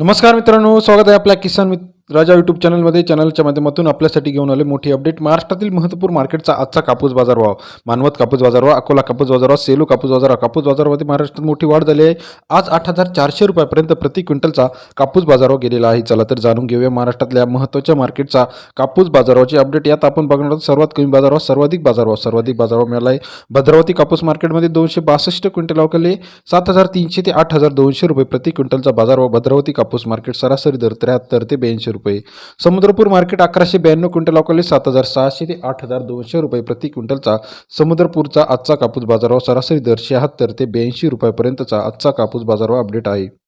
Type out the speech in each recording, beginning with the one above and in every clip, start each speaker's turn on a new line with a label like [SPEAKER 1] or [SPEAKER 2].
[SPEAKER 1] नमस्कार मित्रांनो स्वागत आहे आपल्या किसान मित्र राजा यूट्यूब चॅनलमध्ये चॅनलच्या माध्यमातून आपल्यासाठी घेऊन आले मोठी अपडेट महाराष्ट्रातील महत्त्वपूर मार्केटचा आजचा कापूस बाजार बाजारभाव मानवत कापूस बाजारभाव अकोला कापूस बाजारभाव सेलू कापूस बाजार कापूस बाजारामध्ये महाराष्ट्रात मोठी वाढ झाली आहे. आज आठ हजार चारशे रुपयापर्यंत प्रति क्विंटलचा कापूस बाजारावर गेलेला आहे. चला तर जाणून घेऊया महाराष्ट्रातल्या महत्त्वाच्या मार्केटचा कापूस बाजाराची अपडेट यात आपण बघणार आहोत सर्वात कमी बाजारभाव सर्वाधिक बाजार व्हा सर्वाधिक बाजार मिळाला आहे. भद्रावती कापूस मार्केटमध्ये दोनशे बासष्ट क्विंटल अवकले सात हजार तीनशे ते आठ हजार दोनशे रुपये प्रति क्विंटलचा बाजार व भद्रावती कापूस मार्केट सरासरी दर त्र्याहत्तर ते ब्याऐंशी रुपये. समुद्रपूर मार्केट अकराशे ब्याण्णव क्विंटल अवकले सात हजार सहाशे ते आठ हजार दोनशे रुपये प्रति क्विंटलचा. समुद्रपूरचा आजचा कापूस बाजारभाव सरासरी दर शहात्तर ते ब्याऐंशी रुपयापर्यंतचा आजचा कापूस बाजारभाव अपडेट आहे.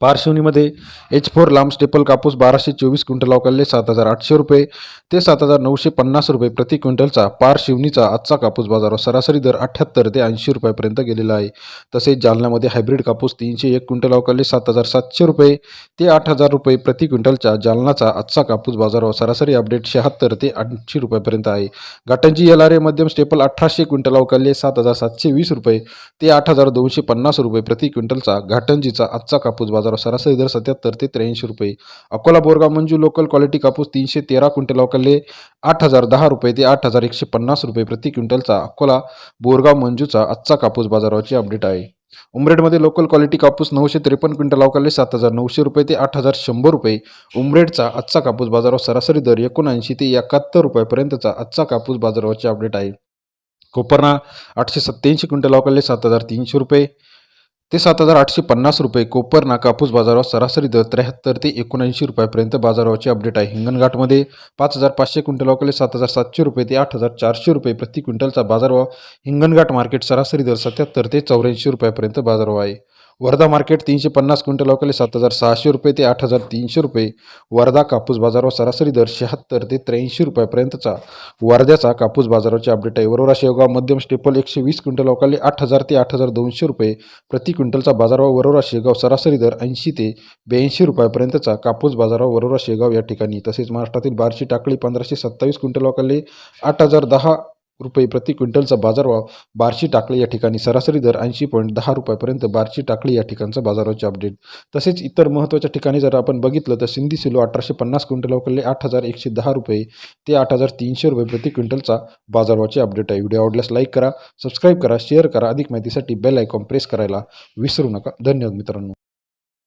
[SPEAKER 1] पारशिवनीमध्ये एच फोर लांब स्टेपल कापूस बाराशे चोवीस क्विंटल अवकालले सात हजार आठशे रुपये. ते सात हजार नऊशे पन्नास रुपये प्रति क्विंटलचा पारशिवनीचा आजचा कापूस बाजारावर सरासरी दर अठ्ठ्याहत्तर ते ऐंशी रुपयापर्यंत गेलेला आहे. तसेच जालन्यामध्ये हायब्रिड कापूस तीनशे एक क्विंटल अवकालले सात हजार सातशे रुपये. ते आठ हजार रुपये प्रति क्विंटलच्या जालनाचा आजचा कापूस बाजारावर सरासरी अपडेट शहात्तर ते ऐंशी रुपयापर्यंत आहे. घाटांची एल आर ए मध्यम स्टेपल अठराशे क्विंटल अवकालले सात हजार सातशे वीस रुपये. ते आठ हजार दोनशे पन्नास रुपये प्रति क्विंटलचा घाटंजीचा आजचा कापूस बाजारावर सरासरी दर सत्याहत्तर ते त्र्याऐंशी रुपये. अकोला बोरगाव मंजू लोकल क्वालिटी कापूस तीनशे तेरा क्विंटल अवकालले आठ हजार दहा रुपये ते आठ हजार एकशे पन्नास रुपये प्रति क्विंटलचा अकोला बोरगाव मंजूचा आजचा कापूस बाजारावरची अपडेट आहे. उमरेडमध्ये लोकल क्वालिटी कापूस नऊशे त्रेपन्न क्विंटल अवकाले सात हजार नऊशे रुपये ते आठ हजार शंभर रुपये. उमरेडचा आजचा कापूस बाजारावर सरासरी दर एकोणऐंशी ते एकाहत्तर रुपयापर्यंतचा आजचा कापूस बाजारावरची अपडेट आहे. कोपरना आठशे सत्त्याऐंशी क्विंटल अवकाले सात हजार तीनशे रुपये. ते सात हजार आठशे पन्नास रुपये कोपरना कापूस बाजारावर सरासरी दर त्र्याहत्तर ते एकोणऐंशी रुपयापर्यंत बाजारावरची अपडेट आहे. हिंगणघाटमध्ये पाच हजार पाचशे क्विंटल अवकाले सात हजार सातशे रुपये ते आठ हजार चारशे रुपये प्रति क्विंटलचा बाजारभाव हिंगणघाट मार्केट सरासरी दर सत्याहत्तर ते चौऱ्याऐंशी रुपयापर्यंत बाजारभाव आहे. वर्धा मार्केट तीनशे पन्नास क्विंटल अवकाले सात हजार सहाशे रुपये ते आठ हजार तीनशे रुपये. वर्धा कापूस बाजारावर सरासरी दर शहात्तर ते त्र्याऐंशी रुपयापर्यंतचा. वर्ध्याचा कापूस बाजाराची अपडेट आहे. वरोरा शेवगाव मध्यम स्टेपल एकशे वीस क्विंटल अवकाले आठ हजार ते आठ हजार दोनशे रुपये. प्रति क्विंटलचा बाजारभाव वरोरा शेगाव सरासरी दर ऐंशी ते ब्याऐंशी रुपयापर्यंतचा. कापूस बाजारावर वरोरा शेगाव या ठिकाणी. तसेच महाराष्ट्रातील बारशी टाकळी पंधराशे सत्तावीस क्विंटल अवकाले आठ हजार दहा रुपये प्रति क्विंटलचा बाजारभाव बार्शी टाकळी या ठिकाणी. सरासरी दर ऐंशी पॉईंट दहा रुपयापर्यंत बार्शी टाकळी या ठिकाणचा बाजारभावचे अपडेट तसेच इतर महत्त्वाच्या ठिकाणी जर आपण बघितलं तर सिंधी सिलो अठराशे पन्नास क्विंटल अवकाले आठ हजार एकशे दहा रुपये ते आठ हजार तीनशे रुपये प्रति क्विंटलचा बाजारभावचे अपडेट आहे. व्हिडिओ आवडल्यास लाईक करा सबस्क्राईब करा शेअर करा अधिक माहितीसाठी बेल आयकॉन प्रेस करायला विसरू नका. धन्यवाद मित्रांनो.